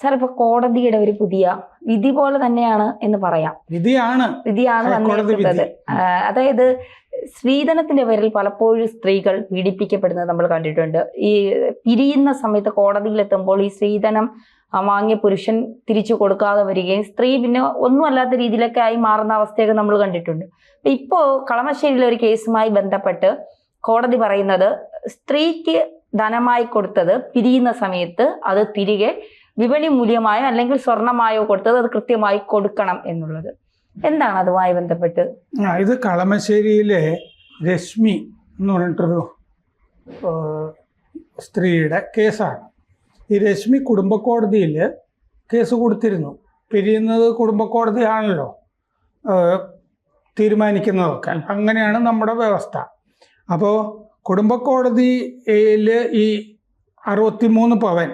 Sir ഇപ്പൊ കോടതിയുടെ ഒരു പുതിയ വിധി പോലെ തന്നെയാണ് എന്ന് പറയാം. വിധിയാണ്. വിധിയാണ് വന്നിരിക്കുന്നത് അതായത് സ്ത്രീധനത്തിന്റെ പേരിൽ പലപ്പോഴും സ്ത്രീകൾ പീഡിപ്പിക്കപ്പെടുന്നത് നമ്മൾ കണ്ടിട്ടുണ്ട്. ഈ പിരിയുന്ന സമയത്ത് കോടതിയിലെത്തുമ്പോൾ ഈ സ്ത്രീധനം വാങ്ങിയ പുരുഷൻ തിരിച്ചു കൊടുക്കാതെ വരികയും സ്ത്രീ പിന്നെ ഒന്നും അല്ലാത്ത രീതിയിലൊക്കെ ആയി മാറുന്ന അവസ്ഥയൊക്കെ നമ്മൾ കണ്ടിട്ടുണ്ട്. ഇപ്പോ കളമശ്ശേരിയിലെ ഒരു കേസുമായി ബന്ധപ്പെട്ട് കോടതി പറയുന്നത് സ്ത്രീക്ക് ധനമായി കൊടുത്തത് പിരിയുന്ന സമയത്ത് അത് തിരികെ വിപണി മൂല്യമായോ അല്ലെങ്കിൽ സ്വർണമായോ കൊടുത്തത് അത് കൃത്യമായി കൊടുക്കണം എന്നുള്ളത്. എന്താണ് അതുമായി ബന്ധപ്പെട്ട്? ഇത് കളമശ്ശേരിയിലെ രശ്മി എന്ന് പറഞ്ഞിട്ടൊരു സ്ത്രീയുടെ കേസാണ്. ഈ രശ്മി കുടുംബ കോടതിയിൽ കേസ് കൊടുത്തിരുന്നു. പിരിയുന്നത് കുടുംബ കോടതിയാണല്ലോ തീരുമാനിക്കുന്നതൊക്കെ. അങ്ങനെയാണ് നമ്മുടെ വ്യവസ്ഥ. അപ്പോൾ കുടുംബ കോടതിയിൽ ഈ അറുപത്തിമൂന്ന് പവൻ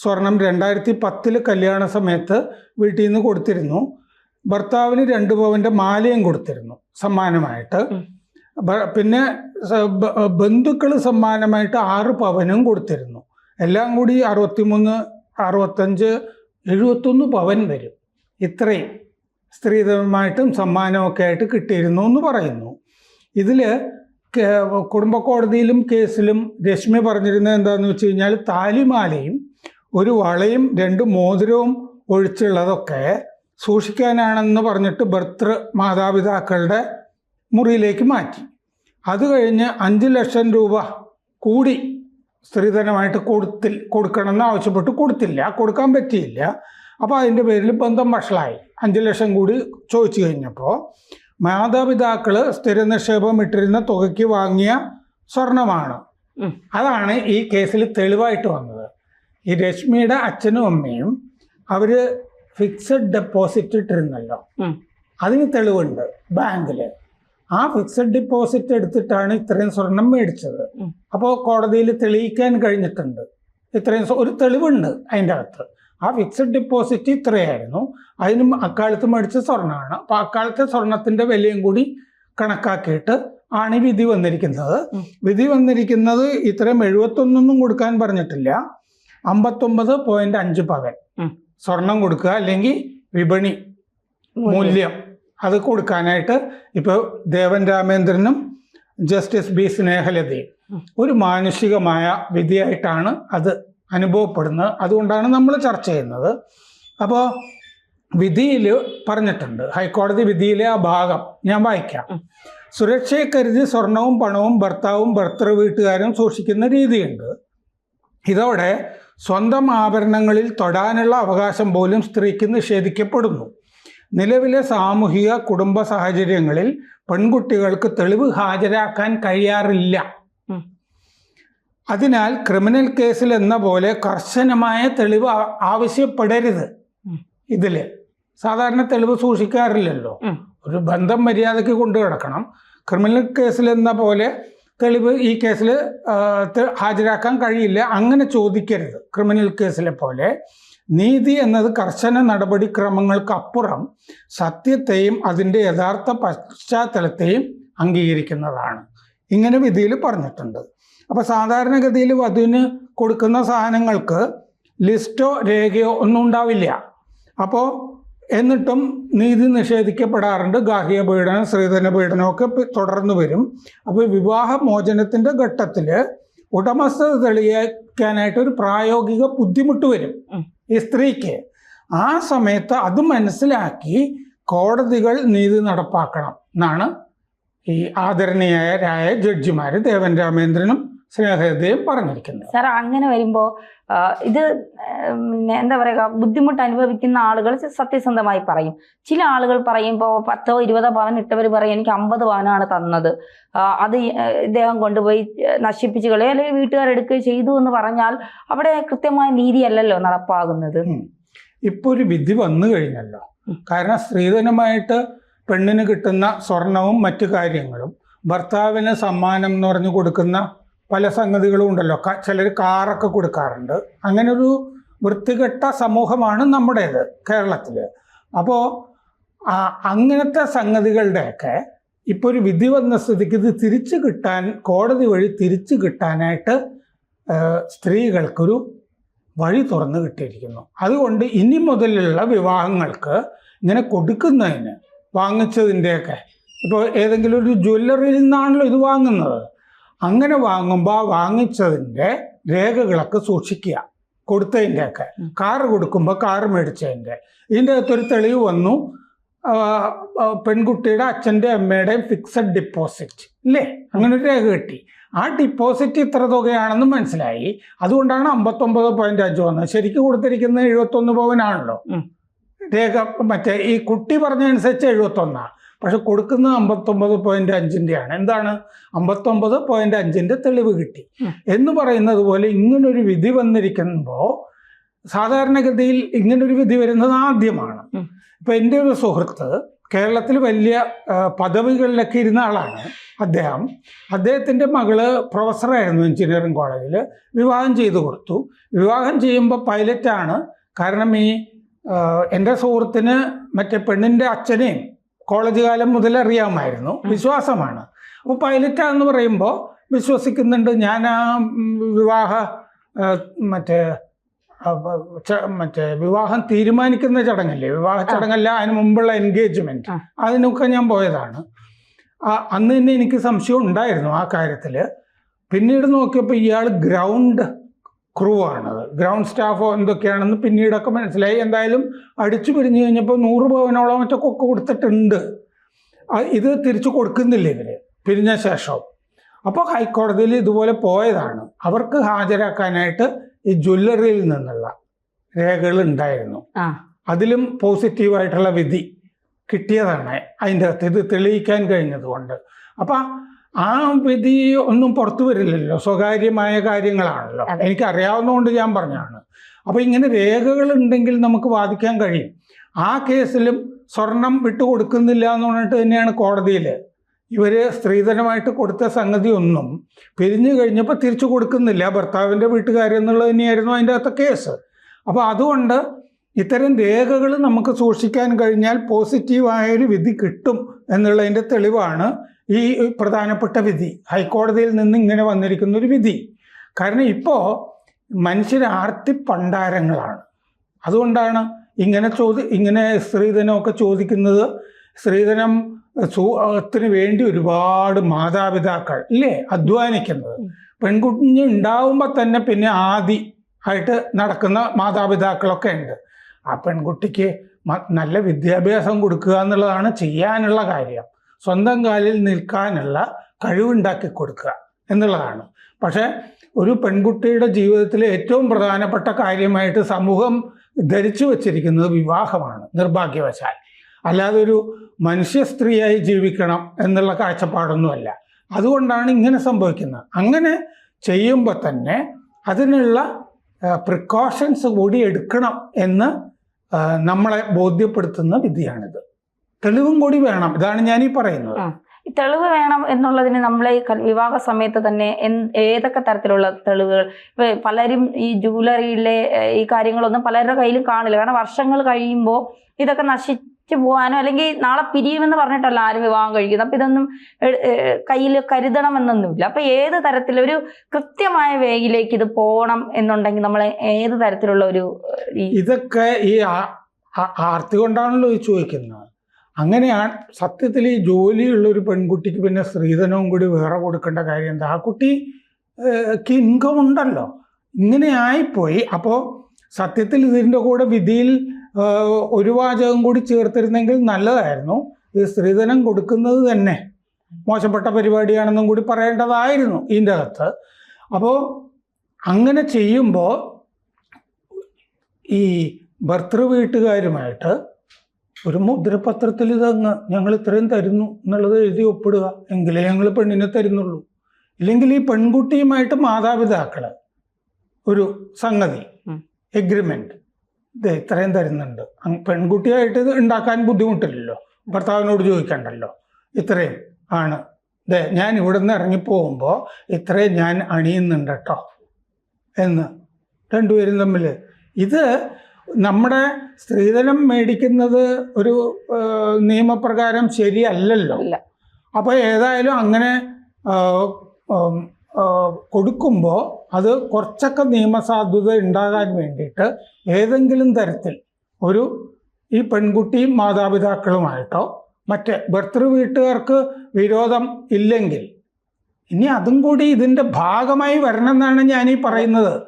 സ്വർണം രണ്ടായിരത്തി പത്തിൽ കല്യാണ സമയത്ത് വീട്ടിൽ നിന്ന് കൊടുത്തിരുന്നു. ഭർത്താവിന് രണ്ട് പവന്റെ മാലയും കൊടുത്തിരുന്നു സമ്മാനമായിട്ട്. പിന്നെ ബന്ധുക്കൾ സമ്മാനമായിട്ട് ആറ് പവനും കൊടുത്തിരുന്നു. എല്ലാം കൂടി അറുപത്തിമൂന്ന് അറുപത്തഞ്ച് എഴുപത്തൊന്ന് പവൻ വരും. ഇത്രയും സ്ത്രീധനമായിട്ടും സമ്മാനമൊക്കെ ആയിട്ട് കിട്ടിയിരുന്നു എന്ന് പറയുന്നു. ഇതിൽ കുടുംബ കോടതിയിലും കേസിലും രശ്മി പറഞ്ഞിരുന്നത് എന്താണെന്ന് വെച്ച് കഴിഞ്ഞാൽ താലിമാലയും ഒരു വളയും രണ്ട് മോതിരവും ഒഴിച്ചുള്ളതൊക്കെ സൂക്ഷിക്കാനാണെന്ന് പറഞ്ഞിട്ട് ഭർത്തൃ മാതാപിതാക്കളുടെ മുറിയിലേക്ക് മാറ്റി. അത് കഴിഞ്ഞ് അഞ്ച് ലക്ഷം രൂപ കൂടി സ്ത്രീധനമായിട്ട് കൊടുത്തിൽ കൊടുക്കണമെന്ന് ആവശ്യപ്പെട്ട് കൊടുത്തില്ല. കൊടുക്കാൻ പറ്റിയില്ല. അപ്പോൾ അതിന്റെ പേരിൽ ബന്ധം വഷളായി. അഞ്ച് ലക്ഷം കൂടി ചോദിച്ചു കഴിഞ്ഞപ്പോൾ മാതാപിതാക്കൾ സ്ഥിര നിക്ഷേപം ഇട്ടിരുന്ന തുകയ്ക്ക് വാങ്ങിയ സ്വർണമാണ്. അതാണ് ഈ കേസിൽ തെളിവായിട്ട് വന്നത്. ഈ രശ്മിയുടെ അച്ഛനും അമ്മയും അവർ ഫിക്സഡ് ഡെപ്പോസിറ്റ് ഇട്ടിരുന്നല്ലോ. അതിന് തെളിവുണ്ട് ബാങ്കിൽ. ആ ഫിക്സഡ് ഡിപ്പോസിറ്റ് എടുത്തിട്ടാണ് ഇത്രയും സ്വർണം മേടിച്ചത്. അപ്പോ അപ്പോൾ കോടതിയിൽ തെളിയിക്കാൻ കഴിഞ്ഞിട്ടുണ്ട്. ഇത്രയും ഒരു തെളിവുണ്ട് അതിന്റെ അകത്ത്. ആ ഫിക്സഡ് ഡിപ്പോസിറ്റ് ഇത്രയായിരുന്നു. അതിനും അക്കാലത്ത് മേടിച്ച സ്വർണമാണ് അപ്പോൾ അക്കാലത്തെ സ്വർണത്തിന്റെ വിലയും കൂടി കണക്കാക്കിയിട്ട് ആണ് ഈ വിധി വന്നിരിക്കുന്നത്. വിധി വന്നിരിക്കുന്നത് ഇത്രയും എഴുപത്തൊന്നൊന്നും കൊടുക്കാൻ പറഞ്ഞിട്ടില്ല. അമ്പത്തൊമ്പത് പോയിന്റ് അഞ്ച് പവൻ. സ്വർണം കൊടുക്കുക അല്ലെങ്കിൽ വിപണി മൂല്യം. അത് കൊടുക്കാനായിട്ട് ഇപ്പോൾ ദേവൻ രാമേന്ദ്രനും ജസ്റ്റിസ് ബി സ്നേഹലതയും ഒരു മാനുഷികമായ വിധിയായിട്ടാണ് അത് അനുഭവപ്പെടുന്നത്. അതുകൊണ്ടാണ് നമ്മൾ ചർച്ച ചെയ്യുന്നത്. അപ്പോൾ വിധിയിൽ പറഞ്ഞിട്ടുണ്ട്. ഹൈക്കോടതി വിധിയിലെ ആ ഭാഗം ഞാൻ വായിക്കാം. സുരക്ഷയെ കരുതി സ്വർണവും പണവും ഭർത്താവും ഭർത്തൃ വീട്ടുകാരും സൂക്ഷിക്കുന്ന രീതിയുണ്ട്. ഇതോടെ സ്വന്തം ആഭരണങ്ങളിൽ തൊടാനുള്ള അവകാശം പോലും സ്ത്രീക്ക് നിഷേധിക്കപ്പെടുന്നു. നിലവിലെ സാമൂഹിക കുടുംബ സാഹചര്യങ്ങളിൽ പെൺകുട്ടികൾക്ക് തെളിവ് ഹാജരാക്കാൻ കഴിയാറില്ല. അതിനാൽ ക്രിമിനൽ കേസിൽ എന്ന പോലെ കർശനമായ തെളിവ് ആവശ്യപ്പെടരുത്. ഇതിൽ സാധാരണ തെളിവ് സൂക്ഷിക്കാറില്ലല്ലോ. ഒരു ബന്ധം മര്യാദയ്ക്ക് കൊണ്ടു കിടക്കണം ക്രിമിനൽ കേസിൽ എന്ന പോലെ തെളിവ് ഈ കേസിൽ ഹാജരാക്കാൻ കഴിയില്ല. അങ്ങനെ ചോദിക്കരുത്. ക്രിമിനൽ കേസിലെ പോലെ. നീതി എന്നത് കർശന നടപടിക്രമങ്ങൾക്കപ്പുറം സത്യത്തെയും അതിന്റെ യഥാർത്ഥ പശ്ചാത്തലത്തെയും അംഗീകരിക്കുന്നതാണ്. ഇങ്ങനെ വിധിയിൽ പറഞ്ഞിട്ടുണ്ട്. അപ്പോൾ സാധാരണഗതിയിൽ വധുവിന് കൊടുക്കുന്ന സാധനങ്ങൾക്ക് ലിസ്റ്റോ രേഖയോ ഒന്നും ഉണ്ടാവില്ല. അപ്പോൾ എന്നിട്ടും നീതി നിഷേധിക്കപ്പെടാറുണ്ട്. ഗാഹിയ പീഡനം സ്ത്രീധന പീഡനമൊക്കെ തുടർന്നു തുടർന്ന് വരും. അപ്പോൾ വിവാഹ മോചനത്തിന്റെ ഘട്ടത്തിൽ ഉടമസ്ഥത തെളിയിക്കാനായിട്ട് ഒരു പ്രായോഗിക ബുദ്ധിമുട്ട് വരും ഈ സ്ത്രീക്ക്. ആ സമയത്ത് അത് മനസ്സിലാക്കി കോടതികൾ നീതി നടപ്പാക്കണം എന്നാണ് ഈ ആദരണീയരായ ജഡ്ജിമാർ ദേവൻ രാമേന്ദ്രനും സ്നേഹതയും പറഞ്ഞിരിക്കുന്നത് സാർ അങ്ങനെ വരുമ്പോ ഇത് പിന്നെ എന്താ പറയുക ബുദ്ധിമുട്ട് അനുഭവിക്കുന്ന ആളുകൾ സത്യസന്ധമായി പറയും. ചില ആളുകൾ പറയുമ്പോൾ പത്തോ ഇരുപതോ പവൻ ഇട്ടവർ പറയും എനിക്ക് അമ്പത് പവനാണ് തന്നത്. അത് ഇദ്ദേഹം കൊണ്ടുപോയി നശിപ്പിച്ചു കളയോ അല്ലെങ്കിൽ വീട്ടുകാരെടുക്കുകയോ ചെയ്തു എന്ന് പറഞ്ഞാൽ അവിടെ കൃത്യമായ നീതിയല്ലല്ലോ നടപ്പാകുന്നത്. ഇപ്പോൾ ഒരു വിധി വന്നു കഴിഞ്ഞല്ലോ. കാരണം സ്ത്രീധനമായിട്ട് പെണ്ണിന് കിട്ടുന്ന സ്വർണവും മറ്റു കാര്യങ്ങളും ഭർത്താവിന് സമ്മാനം എന്ന് പറഞ്ഞു കൊടുക്കുന്ന പല സംഗതികളും ഉണ്ടല്ലോ. ചിലർ കാറൊക്കെ കൊടുക്കാറുണ്ട്. അങ്ങനെ ഒരു വൃത്തികെട്ട സമൂഹമാണ് നമ്മുടേത് കേരളത്തിൽ അപ്പോൾ അങ്ങനത്തെ സംഗതികളുടെയൊക്കെ ഇപ്പോൾ ഒരു വിധി വന്ന സ്ഥിതിക്ക് ഇത് തിരിച്ചു കിട്ടാൻ കോടതി വഴി തിരിച്ചു കിട്ടാനായിട്ട് സ്ത്രീകൾക്കൊരു വഴി തുറന്നു കിട്ടിയിരിക്കുന്നു. അതുകൊണ്ട് ഇനി മുതലുള്ള വിവാഹങ്ങൾക്ക് ഇങ്ങനെ കൊടുക്കുന്നതിന് വാങ്ങിച്ചതിന്റെയൊക്കെ ഇപ്പോൾ ഏതെങ്കിലും ഒരു ജ്വല്ലറിയിൽ നിന്നാണല്ലോ ഇത് വാങ്ങുന്നത്. അങ്ങനെ വാങ്ങുമ്പോൾ വാങ്ങിച്ചതിന്റെ വാങ്ങിച്ചതിന്റെ രേഖകളൊക്കെ സൂക്ഷിക്കുക. കൊടുത്തതിന്റെയൊക്കെ. കാറ് കൊടുക്കുമ്പോൾ കാറ് മേടിച്ചതിന്റെ ഇതിന്റെ അകത്തൊരു തെളിവ് വന്നു. പെൺകുട്ടിയുടെ അച്ഛന്റെ അമ്മയുടെയും ഫിക്സഡ് ഡിപ്പോസിറ്റ് ഇല്ലേ? അങ്ങനെ ഒരു രേഖ കിട്ടി. ആ ഡിപ്പോസിറ്റ് ഇത്ര തുകയാണെന്ന് മനസ്സിലായി. അതുകൊണ്ടാണ് അമ്പത്തൊമ്പത് പോയിന്റ് അഞ്ച് വന്നത്. ശരിക്കും കൊടുത്തിരിക്കുന്നത് എഴുപത്തൊന്ന് പവനാണല്ലോ. രേഖ മറ്റേ ഈ കുട്ടി പറഞ്ഞതനുസരിച്ച് എഴുപത്തൊന്നാണ് പക്ഷെ കൊടുക്കുന്നത് അമ്പത്തൊമ്പത് പോയിന്റ് അഞ്ചിന്റെയാണ് എന്താണ്? അമ്പത്തൊമ്പത് പോയിന്റ് അഞ്ചിന്റെ തെളിവ് കിട്ടി. എന്ന് പറയുന്നത് പോലെ ഇങ്ങനൊരു വിധി വന്നിരിക്കുമ്പോൾ സാധാരണഗതിയിൽ ഇങ്ങനൊരു വിധി വരുന്നത് ആദ്യമാണ്. ഇപ്പൊ എന്റെ ഒരു സുഹൃത്ത് കേരളത്തിൽ വലിയ പദവികളിലൊക്കെ ഇരുന്ന ആളാണ് അദ്ദേഹം. അദ്ദേഹത്തിന്റെ മകൾ പ്രൊഫസറായിരുന്നു എഞ്ചിനീയറിംഗ് കോളേജിൽ വിവാഹം ചെയ്തു കൊടുത്തു. വിവാഹം ചെയ്യുമ്പോൾ പൈലറ്റാണ്. കാരണം ഈ എന്റെ സുഹൃത്തിന് മറ്റേ പെണ്ണിന്റെ അച്ഛനെയും കോളേജ് കാലം മുതൽ അറിയാമായിരുന്നു. വിശ്വാസമാണ്. അപ്പോൾ പൈലറ്റ് എന്ന് പറയുമ്പോൾ വിശ്വസിക്കുന്നുണ്ട് ഞാൻ ആ വിവാഹ മറ്റേ മറ്റേ വിവാഹം തീരുമാനിക്കുന്ന ചടങ്ങല്ലേ? വിവാഹ ചടങ്ങല്ല അതിന് മുമ്പുള്ള എൻഗേജ്മെന്റ് അതിനൊക്കെ ഞാൻ പോയതാണ്. ആ, അന്ന് തന്നെ എനിക്ക് സംശയം ഉണ്ടായിരുന്നു ആ കാര്യത്തിൽ പിന്നീട് നോക്കിയപ്പോൾ ഇയാൾ ഗ്രൗണ്ട് ക്രൂ ആണത് ഗ്രൗണ്ട് സ്റ്റാഫോ എന്തൊക്കെയാണെന്ന് പിന്നീടൊക്കെ മനസ്സിലായി. എന്തായാലും അടിച്ചു പിരിഞ്ഞു കഴിഞ്ഞപ്പോൾ നൂറ് പവനോളം മറ്റൊക്കെ കൊടുത്തിട്ടുണ്ട്. ഇത് തിരിച്ചു കൊടുക്കുന്നില്ല ഇവർ പിരിഞ്ഞ ശേഷം. അപ്പോൾ ഹൈക്കോടതിയിൽ ഇതുപോലെ പോയതാണ്. അവർക്ക് ഹാജരാക്കാനായിട്ട് ഈ ജ്വല്ലറിയിൽ നിന്നുള്ള രേഖകൾ ഉണ്ടായിരുന്നു. അതിലും പോസിറ്റീവായിട്ടുള്ള വിധി കിട്ടിയതാണ്. അതിന്റെ അകത്ത് ഇത് തെളിയിക്കാൻ കഴിഞ്ഞതുകൊണ്ട്. അപ്പം ആ വിധി ഒന്നും പുറത്തു വരില്ലല്ലോ. സ്വകാര്യമായ കാര്യങ്ങളാണല്ലോ. എനിക്ക് അറിയാവുന്നതുകൊണ്ട് ഞാൻ പറഞ്ഞാണ് അപ്പോൾ ഇങ്ങനെ രേഖകൾ ഉണ്ടെങ്കിൽ നമുക്ക് വാദിക്കാൻ കഴിയും. ആ കേസിലും സ്വർണം വിട്ടുകൊടുക്കുന്നില്ല എന്ന് പറഞ്ഞിട്ട് തന്നെയാണ് കോടതിയിൽ ഇവർ സ്ത്രീധനമായിട്ട് കൊടുത്ത സംഗതി ഒന്നും പിരിഞ്ഞു കഴിഞ്ഞപ്പോൾ തിരിച്ചു കൊടുക്കുന്നില്ല. ഭർത്താവിന്റെ വീട്ടുകാരെന്നുള്ളത് തന്നെയായിരുന്നു അതിന്റെ അകത്തെ കേസ്. അപ്പോൾ അതുകൊണ്ട് ഇത്തരം രേഖകൾ നമുക്ക് സൂക്ഷിക്കാൻ കഴിഞ്ഞാൽ പോസിറ്റീവായൊരു വിധി കിട്ടും എന്നുള്ളതിന്റെ തെളിവാണ് ഈ പ്രധാനപ്പെട്ട വിധി ഹൈക്കോടതിയിൽ നിന്ന് ഇങ്ങനെ വന്നിരിക്കുന്ന ഒരു വിധി. കാരണം ഇപ്പോൾ മനുഷ്യർ ആർത്തി പണ്ടാരങ്ങളാണ്. അതുകൊണ്ടാണ് ഇങ്ങനെ ചോദി ഇങ്ങനെ സ്ത്രീധനമൊക്കെ ചോദിക്കുന്നത്. സ്ത്രീധനം സുഖത്തിന് വേണ്ടി ഒരുപാട് മാതാപിതാക്കൾ ഇല്ലേ? അധ്വാനിക്കുന്നത്. പെൺകുഞ്ഞ് ഉണ്ടാവുമ്പോൾ തന്നെ പിന്നെ ആദി ആയിട്ട് നടക്കുന്ന മാതാപിതാക്കളൊക്കെ ഉണ്ട്. ആ പെൺകുട്ടിക്ക് നല്ല വിദ്യാഭ്യാസം കൊടുക്കുക എന്നുള്ളതാണ് ചെയ്യാനുള്ള കാര്യം. സ്വന്തം കാലിൽ നിൽക്കാനുള്ള കഴിവുണ്ടാക്കി കൊടുക്കുക എന്നുള്ളതാണ്. പക്ഷേ ഒരു പെൺകുട്ടിയുടെ ജീവിതത്തിലെ ഏറ്റവും പ്രധാനപ്പെട്ട കാര്യമായിട്ട് സമൂഹം ധരിച്ചു വച്ചിരിക്കുന്നത് വിവാഹമാണ് നിർഭാഗ്യവശാൽ. അല്ലാതെ ഒരു മനുഷ്യ സ്ത്രീയായി ജീവിക്കണം എന്നുള്ള കാഴ്ചപ്പാടൊന്നുമല്ല. അതുകൊണ്ടാണ് ഇങ്ങനെ സംഭവിക്കുന്നത്. അങ്ങനെ ചെയ്യുമ്പോൾ തന്നെ അതിനുള്ള പ്രിക്കോഷൻസ് കൂടി എടുക്കണം എന്ന് നമ്മളെ ബോധ്യപ്പെടുത്തുന്ന വിധിയാണിത്. തെളിവും കൂടി വേണം. ഇതാണ് ഞാൻ ഈ പറയുന്നത് തെളിവ് വേണം എന്നുള്ളതിന് നമ്മളെ വിവാഹ സമയത്ത് തന്നെ ഏതൊക്കെ തരത്തിലുള്ള തെളിവുകൾ? പലരും ഈ ജൂവലറിയിലെ ഈ കാര്യങ്ങളൊന്നും പലരുടെ കയ്യിലും കാണില്ല. കാരണം വർഷങ്ങൾ കഴിയുമ്പോൾ ഇതൊക്കെ നശിച്ചു പോകാനോ അല്ലെങ്കിൽ നാളെ പിരിയുമെന്ന് പറഞ്ഞിട്ടല്ല ആരും വിവാഹം കഴിക്കുന്നത്. അപ്പൊ ഇതൊന്നും കയ്യിൽ കരുതണമെന്നൊന്നുമില്ല. അപ്പൊ ഏത് തരത്തിലൊരു കൃത്യമായ വേയിലേക്ക് ഇത് പോകണം എന്നുണ്ടെങ്കിൽ നമ്മൾ ഏത് തരത്തിലുള്ള ഒരു ഇതൊക്കെ ഈ ആർത്തി കൊണ്ടാണല്ലോ ചോദിക്കുന്നത്. അങ്ങനെയാണ് സത്യത്തിൽ ഈ ജോലിയുള്ള ഒരു പെൺകുട്ടിക്ക് പിന്നെ സ്ത്രീധനവും കൂടി വേറെ കൊടുക്കേണ്ട കാര്യം എന്താ? ആ കുട്ടിക്ക് ഇൻകം ഉണ്ടല്ലോ. ഇങ്ങനെ ആയിപ്പോയി. അപ്പോൾ സത്യത്തിൽ ഇതിന്റെ കൂടെ വിധിയിൽ ഒരു വാചകം കൂടി ചേർത്തിരുന്നെങ്കിൽ നല്ലതായിരുന്നു. ഈ സ്ത്രീധനം കൊടുക്കുന്നത് തന്നെ മോശപ്പെട്ട പരിപാടിയാണെന്നും കൂടി പറയേണ്ടതായിരുന്നു ഇതിന്റെ അകത്ത് അപ്പോൾ അങ്ങനെ ചെയ്യുമ്പോൾ ഈ ഭർത്തൃ വീട്ടുകാരുമായിട്ട് ഒരു മുദ്രപത്രത്തിൽ ഇതങ്ങ് ഞങ്ങൾ ഇത്രയും തരുന്നു എന്നുള്ളത് എഴുതി ഒപ്പിടുക എങ്കിലേ ഞങ്ങൾ പെണ്ണിനെ തരുന്നുള്ളൂ. ഇല്ലെങ്കിൽ ഈ പെൺകുട്ടിയുമായിട്ട് മാതാപിതാക്കൾ ഒരു സംഗതി എഗ്രിമെന്റ് ഇത് ഇത്രയും തരുന്നുണ്ട്. പെൺകുട്ടിയായിട്ട് ഇത് ഉണ്ടാക്കാൻ ബുദ്ധിമുട്ടില്ലല്ലോ. ഭർത്താവിനോട് ചോദിക്കണ്ടല്ലോ. ഇത്രയും ആണ്. ദേ ഞാൻ ഇവിടെ നിന്ന് ഇറങ്ങിപ്പോകുമ്പോൾ ഇത്രയും ഞാൻ അണിയുന്നുണ്ട് കേട്ടോ. എന്ന് രണ്ടുപേരും തമ്മിൽ ഇത് നമ്മുടെ സ്ത്രീധനം മേടിക്കുന്നത് ഒരു നിയമപ്രകാരം ശരിയല്ലല്ലോ. അപ്പോൾ ഏതായാലും അങ്ങനെ കൊടുക്കുമ്പോൾ അത് കുറച്ചൊക്കെ നിയമസാധുത ഉണ്ടാകാൻ വേണ്ടിയിട്ട് ഏതെങ്കിലും തരത്തിൽ ഒരു ഈ പെൺകുട്ടിയും മാതാപിതാക്കളുമായിട്ടോ മറ്റ് ഭർത്തൃ വീട്ടുകാർക്ക് വിരോധം ഇല്ലെങ്കിൽ ഇനി അതും കൂടി ഇതിന്റെ ഭാഗമായി വരണം എന്നാണ് ഞാൻ ഈ പറയുന്നത്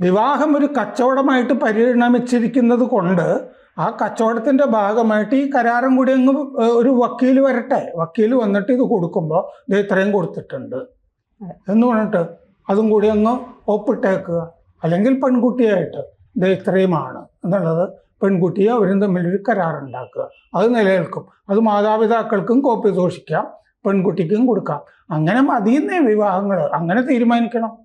വിവാഹം ഒരു കച്ചവടമായിട്ട് പരിണമിച്ചിരിക്കുന്നത് കൊണ്ട് ആ കച്ചവടത്തിന്റെ ഭാഗമായിട്ട് ഈ കരാറും കൂടി അങ്ങ് ഒരു വക്കീൽ വരട്ടെ. വക്കീൽ വന്നിട്ട് ഇത് കൊടുക്കുമ്പോൾ ഇത് ഇത്രയും കൊടുത്തിട്ടുണ്ട്. എന്ന് പറഞ്ഞിട്ട് അതും കൂടി അങ്ങ് ഒപ്പിട്ടേക്കുക. അല്ലെങ്കിൽ പെൺകുട്ടിയായിട്ട് ഇത് ഇത്രയുമാണ് എന്നുള്ളത് പെൺകുട്ടിയെ അവരും തമ്മിലൊരു കരാറുണ്ടാക്കുക അത് നിലനിൽക്കും. അത് മാതാപിതാക്കൾക്കും കോപ്പി സൂക്ഷിക്കാം. പെൺകുട്ടിക്കും കൊടുക്കാം. അങ്ങനെ മതിയെന്നേ വിവാഹങ്ങൾ അങ്ങനെ തീരുമാനിക്കണം.